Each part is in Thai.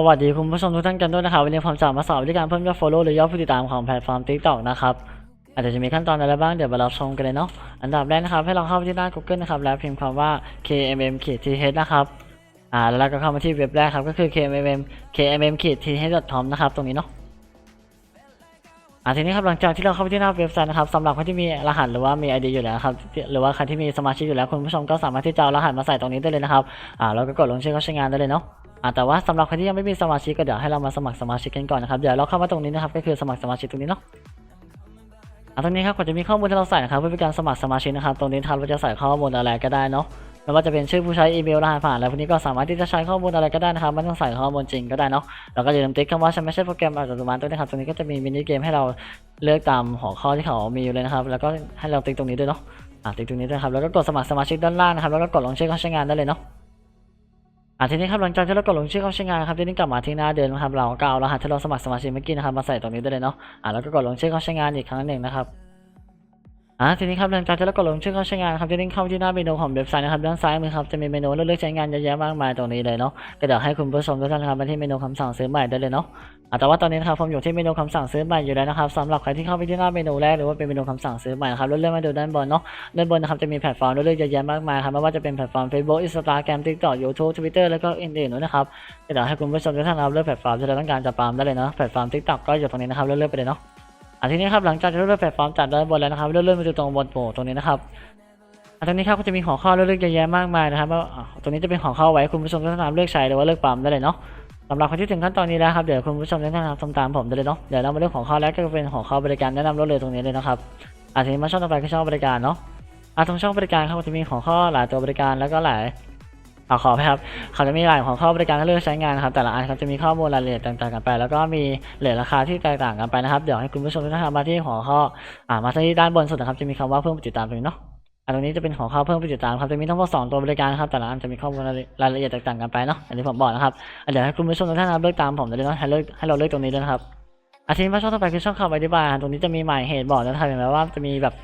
สวัสดีคุณผู้ชมทุกท่านกันด้วยนะครับวันนี้ผมจะมาสอนวิธีการเพิ่มยอด follow หรือยอดผู้ติดตามของแพลตฟอร์ม TikTok นะครับอาจจะมีขั้นตอนอะไรบ้างเดี๋ยวมารับชมกันเลยเนาะอันดับแรกนะครับให้เราเข้าไปที่หน้า Google นะครับแล้วพิมพ์คำว่า kmm th นะครับอ่าแล้วเราก็เข้ามาที่เว็บแรกครับก็คือ kmm kmm th com นะครับตรงนี้เนาะอ่าทีนี้ครับหลังจากที่เราเข้าไปที่หน้าเว็บไซต์นะครับสำหรับคนที่มีรหัสหรือว่ามี ID อยู่แล้วครับหรือว่าใครที่มีสมาชิกอยู่แล้วคุณผู้ชมก็สามารถที่จะเอารหัสมาใส่ตรงนี้ได้เลยนะครับอ่าแล้วก็กดลงชื่อเข้าใช้งานได้เลยเนาะ อ่าแต่ว่าสำหรับใครที่ยังไม่มีสมาชิกก็เดี๋ยวให้เรามาสมัครสมาชิกกันก่อนนะครับเดี๋ยวเราเข้ามาตรงนี้นะครับก็คือสมัครสมาชิกตรงนี้เนาะอ่าตรงนี้ครับก็จะมีข้อมูลที่เราใส่นะครับเพื่อเป็นการสมัครสมาชิกนะครับตรงนี้ทางเราจะใส่ข้อมูลอะไรก็ได้เนาะไม่ว่าจะเป็นชื่อผู้ใช้อีเมลรหัสผ่านอะไรพวกนี้ก็สามารถที่จะใช้ข้อมูลอะไรก็ได้นะครับไม่ต้องใส่ข้อมูลจริงก็ได้เนาะแล้วก็อย่าลืมติ๊กคำว่าฉันไม่ใช่โปรแกรมอัตโนมัติด้วยนะครับตรงนี้ก็จะมีมินิเกมให้เราเลือกตามหัวข้อที่เขามีอยู่เลยนะครับแล้วก็ให้เราติ๊กตรงนี้ด้วยเนาะอ่าติ๊กตรงนี้ด้วยครับแล้วก็กดสมัครสมาชิกด้านล่างนะครับแล้วก็กดลงชื่อเข้าใช้งานได้เลยเนาะ อะทีนี้ครับหลังจากที่เรากดลงชื่อเข้าใช้งานนะครับทีนี้กลับมาที่หน้าเดิมนะครับเราก็เอารหัสที่เราสมัครสมาชิกเมื่อกี้นะครับมาใส่ตรงนี้ได้เลยเนาะอะแล้วก็กดลงชื่อเข้าใช้งานอีกครั้งหนึ่งนะครับ อะทีนี้ครับหลังจากที่เรากดลงชื่อเข้าใช้งานครับทีนี้เข้าที่หน้าเมนูของเว็บไซต์นะครับด้านซ้ายมือครับจะมีเมนูเลือกใช้งานเยอะแยะมากมายตรงนี้เลยเนาะก็เดี๋ยวให้คุณผู้ชมทุกท่านครับมาที่เมนูคำสั่งซื้อใหม่ได้เลยเนาะอะแต่ว่าตอนนี้นะครับผมอยู่ที่เมนูคำสั่งซื้อใหม่อยู่แล้วนะครับสำหรับใครที่เข้าไปที่หน้าเมนูแรกหรือว่าเป็นเมนูคำสั่งซื้อใหม่นะครับเลื่อนมาดูด้านบนเนาะด้านบนนะครับจะมีแพลตฟอร์มเรื่อยๆเยอะแยะมากมายครับไม่ว่าจะเป็นแพลตฟอร์ม Facebook Instagram TikTok YouTube Twitter แล้วก็อื่นๆนะครับเดี๋ยวให้คุณผู้ชมทุกท่านครับเลือกแพลตฟอร์มที่เราต้องการจะปาล์มได้เลยเนาะแพลตฟอร์ม TikTok ก็อยู่ตรงนี้นะครับเลื่อนๆไปเลยเนาะ อันทีนี้ครับหลังจากที่เลือกแพลตฟอร์มจากด้านบนแล้วนะครับเลื่อนๆมาดูตรงบนโหมดตรงนี้นะครับอันตรงนี้ครับก็จะมีหัวข้อเลือกเยอะแยะมากมายนะครับว่าตรงนี้จะเป็นหัวข้อไว้คุณผู้ชมทุกท่านะครับเลือกใช้หรือว่าเลือกปาล์มได้เลยเนาะสำหรับคนที่ถึงขั้นตอนนี้แล้วครับเดี๋ยวคุณผู้ชมทุกท่านะทำตามผมได้เลยเนาะเดี๋ยวเรามาเลือกหัวข้อแรกก็เป็นหัวข้อบริการแนะนำรถเลยตรงนี้เลยนะครับอันทีนี้มาช่องต่อไปคือช่องบริการเนาะอะตรงช่องบริการเขาจะมีของข้อหลายตัวบริการแล้วก็หลาย อ่าขอไปครับเขาจะมีหลายของข้อบริการให้เลือกใช้งานครับแต่ละอันเขาจะมีข้อมูลรายละเอียดต่างๆกันไป แล้วก็มีเลทราคาที่แตกต่างกันไปนะครับเดี๋ยวให้คุณผู้ชมทุกท่านมาที่หัวข้ออ่ามาที่ด้านบนสุดนะครับจะมีคำว่าเพิ่มผู้ติดตามตรงนี้เนาะอันตรงนี้จะเป็นของข้อเพิ่มผู้ติดตามครับจะมีทั้งหมดสองตัวบริการครับแต่ละอันจะมีข้อมูลรายละเอียดแตกต่างกันไปเนาะอันนี้ผมบอกนะครับเดี๋ยวให้คุณผู้ชมทุกท่านเลือกตามผมได้เลยเนาะให้เลือกให้เราเลือกตรงนี้ด้วยนะครับอาทีนี้มาช่องต่อไปคือช่องข่าวอธิบายตรงนี้จะมีหมายเหตุบอกนะครับเห็นไหมว่าจะมีแบบ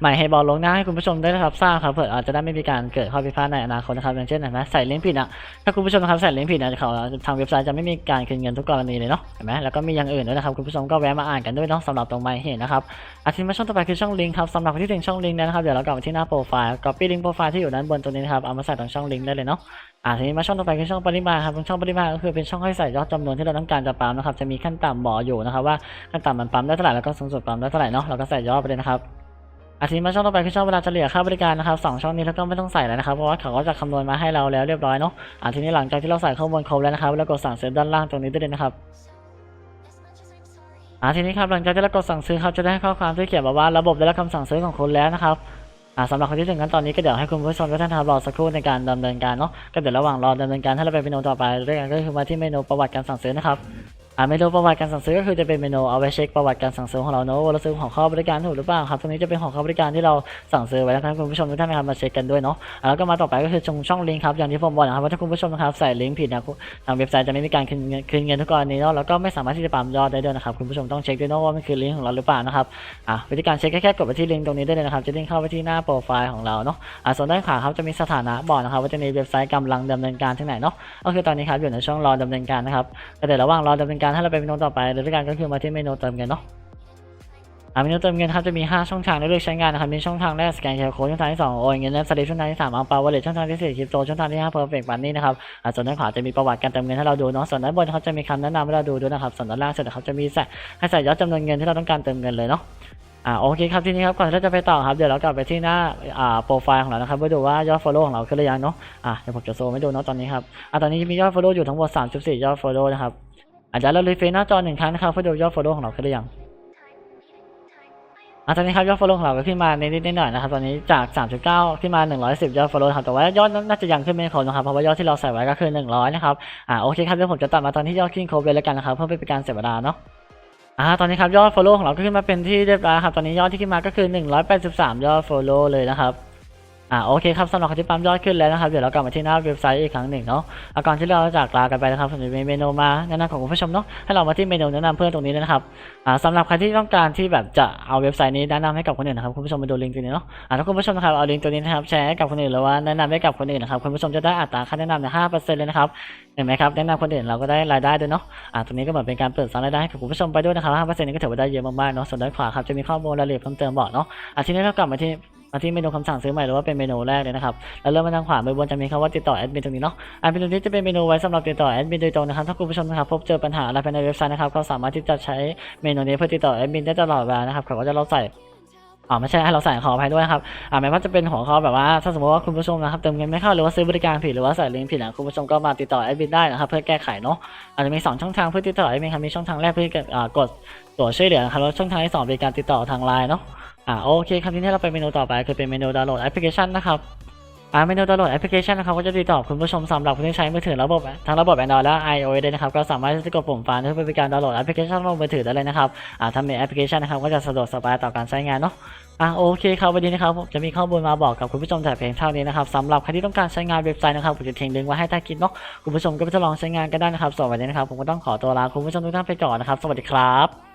หมายให้บอกลงหน้าให้คุณผู้ชมได้รับทราบครับเผื่ออาจจะได้ไม่มีการเกิดข้อผิดพลาดในอนาคตนะครับอย่างเช่นเห็นไหมใส่ลิงก์ผิดอะถ้าคุณผู้ชมนะครับใส่ลิงก์ผิดนะเขาทางเว็บไซต์จะไม่มีการคืนเงินทุกกรณีเลยเนาะเห็นไหมแล้วก็มีอย่างอื่นด้วยนะครับคุณผู้ชมก็แวะมาอ่านกันด้วยเนาะสำหรับตรงหมายเหตุนะครับอาทิตย์มาช่องต่อไปคือช่องลิงก์ครับสำหรับคนที่ถึงช่องลิงก์นะครับเดี๋ยวเรากลับมาที่หน้าโปรไฟล์ copy ลิงก์โปรไฟล์ที่อยู่ด้านบนตรงนี้นะครับเอามาใส่ตรงช่องลิงก์ได้เลยเนาะอ่าทีนี้มาช่องต่อไปคือช่องปริมาณครับช่องปริมาณก็คือเป็นช่องให้ใส่ยอดจำนวนที่เราต้องการจะปั๊มนะครับจะมีขั้นต่ำบอกอยู่นะครับว่าขั้นต่ำมันปั๊มได้เท่าไหร่แล้วก็สูงสุดปั๊มได้เท่าไหร่เนาะเราก็ใส่ยอดไปเลยนะครับ อาทิตย์มาช่องต่อไปคือช่องเวลาเฉลี่ยค่าบริการนะครับสองช่องนี้เราก็ไม่ต้องใส่แล้วนะครับเพราะว่าเขาก็จะคำนวณมาให้เราแล้วเรียบร้อยเนาะอาทีนี้หลังจากที่เราใส่ข้อมูลครบแล้วนะครับแล้วกดสั่งซื้อด้านล่างตรงนี้ได้เลยนะครับอาทีนี้ครับหลังจากที่เรากดสั่งซื้อครับจะได้ข้อความที่เขียนบอกว่าระบบได้รับคำสั่งซื้อของคุณแล้วนะครับสำหรับคนที่ถึงขั้นตอนนี้ก็เดี๋ยวให้คุณผู้ชมทุกท่านนะครับรอสักครู่ในการดำเนินการเนาะก็เดี๋ยวระหว่างรอดำเนินการให้เราไปเมนูต่อไปด้วยกันก็คือมาที่เมนูประวัติการสั่งซื้อนะครับ อ่าเมนูประวัติการสั่งซื้อก็คือจะเป็นเมนูเอาไว้เช็คประวัติการสั่งซื้อของเราเนอะว่าเราซื้อของเข้าบริการถูกหรือเปล่าครับตรงนี้จะเป็นของเข้าบริการที่เราสั่งซื้อไว้นะครับคุณผู้ชมทุกท่านนะครับมาเช็คกันด้วยเนาะแล้วก็มาต่อไปก็คือตรงช่องลิงก์ครับอย่างที่ผมบอกนะครับว่าถ้าคุณผู้ชมนะครับใส่ลิงก์ผิดนะทางเว็บไซต์จะไม่มีการคืนเงินคืนเงินทุกกรณีเนาะแล้วก็ไม่สามารถที่จะปั๊มยอดได้ด้วยนะครับคุณผู้ชมต้องเช็คด้วยเนาะว่ามันคือลิงก์ของเราหรือเปล่านะครับอ่าวิธีการเช็คก็แค่กดไปที่ลิงก์ตรงนี้ได้เลยนะครับจะเด้งเข้าไปที่หน้าโปรไฟล์ของเราเนาะอ่าส่วนด้านขวาครับจะมีสถานะบอกนะครับว่าจะมีเว็บไซต์กำลังดำเนินการที่ไหนเนาะก็คือตอนนี้ครับอยู่ในช่วงรอดำเนินการนะครับแต่เดี๋ยวระหว่างรอดำเนินการให้เราไปเมนูต่อไปโดยการก็คือมาที่เมนูเติมเงินเนาะอ่าเมนูเติมเงินครับจะมี 5 ช่องทางให้เลือกใช้งานนะครับมีช่องทางแรกสแกนเคอร์โค้ดช่องทางที่2โอนเงินและสลิปช่องทางที่3อังเปาวอลเล็ตช่องทางที่ 4คริปโตช่องทางที่5เพอร์เฟกต์บันนี่นะครับอ่าส่วนด้านขวาจะมีประวัติการเติมเงินให้เราดูเนาะส่วนด้านบนเขาจะมีคำแนะนำให้เราดูด้วยนะครับส่วนด้านล่างสุดเขาจะมีใส่ให้ใส่ยอดจำนวนเงินที่เราต้องการเติมเงินเลยเนาะอ่าโอเคครับทีนี้ครับก่อนที่เราจะไปต่อครับเดี๋ยวเรากลับไปที่หน้าอ่าโปรไฟล์ของเรานะครับเพื่อดูว่ายอด follow ของเราขึ้นหรือยังเนาะอ่าเดี๋ยวผมจะโซมให้ดูเนาะตอนนี้ครับอ่าตอนนี้มียอด follow อยู่ทั้งหมด 3.4 ยอด follow นะครับ อาจจะเรารีเฟรชหน้าจอหนึ่งครั้งนะครับเพื่อดูยอด follow ของเราขึ้นหรือยังอาตอนนี้ครับยอด follow ของเราก็ขึ้นมานิดๆหน่อยๆนะครับตอนนี้จาก 3.9 ขึ้นมา 110 ยอด follow ครับแต่ว่ายอดน่าจะยังขึ้นไม่ครบนะครับเพราะว่ายอดที่เราใส่ไว้ก็คือ 100 นะครับอ่าโอเคครับเดี๋ยวผมจะตัดมาตอนที่ยอดขึ้นครบเลยแล้วกันนะครับเพื่อเป็นการเสียเวลาเนาะอ่าตอนนี้ครับยอด follow ของเราก็ขึ้นมาเป็นที่เรียบร้อยครับตอนนี้ยอดที่ขึ้นมาก็คือ 183 ยอด follow เลยนะครับ อ่าโอเคครับสำหรับคนที่ปั๊มยอดขึ้นแล้วนะครับเดี๋ยวเรากลับมาที่หน้าเว็บไซต์อีกครั้งหนึ่งเนาะอะก่อนที่เราจะจากลากันไปนะครับผมจะมีเมนูมาแนะนำของคุณผู้ชมเนาะให้เรามาที่เมนูแนะนำเพื่อนตรงนี้เลยนะครับอ่าสำหรับใครที่ต้องการที่แบบจะเอาเว็บไซต์นี้แนะนำให้กับคนอื่นนะครับคุณผู้ชมมาดูลิงก์ตัวนี้เนาะอ่าถ้าคุณผู้ชมนะครับเอาลิงก์ตัวนี้นะครับแชร์ให้กับคนอื่นหรือว่าแนะนำให้กับคนอื่นนะครับคุณผู้ชมจะได้อัตราค่าแนะนำเนี่ยห้าเปอร์เซ็นต์เลยนะครับเห็นไหมครับแนะนำคนอื่นเราก็ได้รายได้ด้วยเนาะอ่าตรงนี้ก็เหมือนเป็นการเปิดสร้างรายได้ให้กับคุณผู้ชมไปด้วยนะครับห้าเปอร์เซ็นต์นี้ก็ถือว่าได้เยอะมากๆเนาะส่วนด้านขวาครับจะมีข้อมูลรายละเอียดเพิ่มเติมบอกเนาะอะทีนี้เรากลับมาที่ มาที่เมนูคำสั่งซื้อใหม่หรือว่าเป็นเมนูแรกเลยนะครับ แล้วเริ่มมาทางขวามือบนจะมีคำว่าติดต่อแอดมินตรงนี้เนาะอันเป็นตรงนี้จะเป็นเมนูไว้สำหรับติดต่อแอดมินโดยตรงนะครับ ถ้าคุณผู้ชมนะครับพบเจอปัญหาอะไรภายในเว็บไซต์นะครับ ก็สามารถที่จะใช้เมนูนี้เพื่อติดต่อแอดมินได้ตลอดเวลานะครับเขาก็จะเราใส่อ๋อไม่ใช่ให้เราใส่ขออภัยด้วยครับอ่าแม้ว่าจะเป็นหัวข้อแบบว่าถ้าสมมติว่าคุณผู้ชมนะครับเติมเงินไม่เข้าหรือว่าซื้อบริการผิดหรือว่าใส่ลิงก์ผิดนะคุณผู้ชมก็มาติดต่อแอดมินได้นะครับเพื่อแก้ไขเนาะอาจจะมีสองช่องทางเพื่อติดต่อแอดมินครับมีช่องทางแรกเพื่อกดตัวช่วยเหลือครับแล้วช่องทางที่สองเป็นการติดต่อทางไลน์เนาะ อ่าโอเคครับทีนี้เราไปเมนูต่อไปคือเป็นเมนูดาวน์โหลดแอปพลิเคชันนะครับอ่าเมนูดาวน์โหลดแอปพลิเคชันนะครับก็จะติดต่อคุณผู้ชมสำหรับคนที่ใช้มือถือระบบทั้งระบบ Android และ iOS เลยนะครับก็สามารถที่จะกดปุ่มฟ้าเพื่อเป็นการดาวน์โหลดแอปพลิเคชันลงมือถือได้เลยนะครับอ่าถ้ามีแอปพลิเคชันนะครับก็จะสะดวกสบายต่อการใช้งานเนาะอ่าโอเคครับวันนี้นะครับจะมีข้อมูลมาบอกกับคุณผู้ชมแต่เพียงเท่านี้นะครับสำหรับใครที่ต้องการใช้งานเว็บไซต์นะครับผมจะทิ้งลิงก์ไว้ให้ใต้คลิปเนาะคุณผู้ชมก็ไปทดลองใช้งานกันได้นะครับส่วนวันนี้นะครับผมก็ต้องขอตัวลาคุณผู้ชมทุกท่านไปก่อนนะครับสวัสดีครับ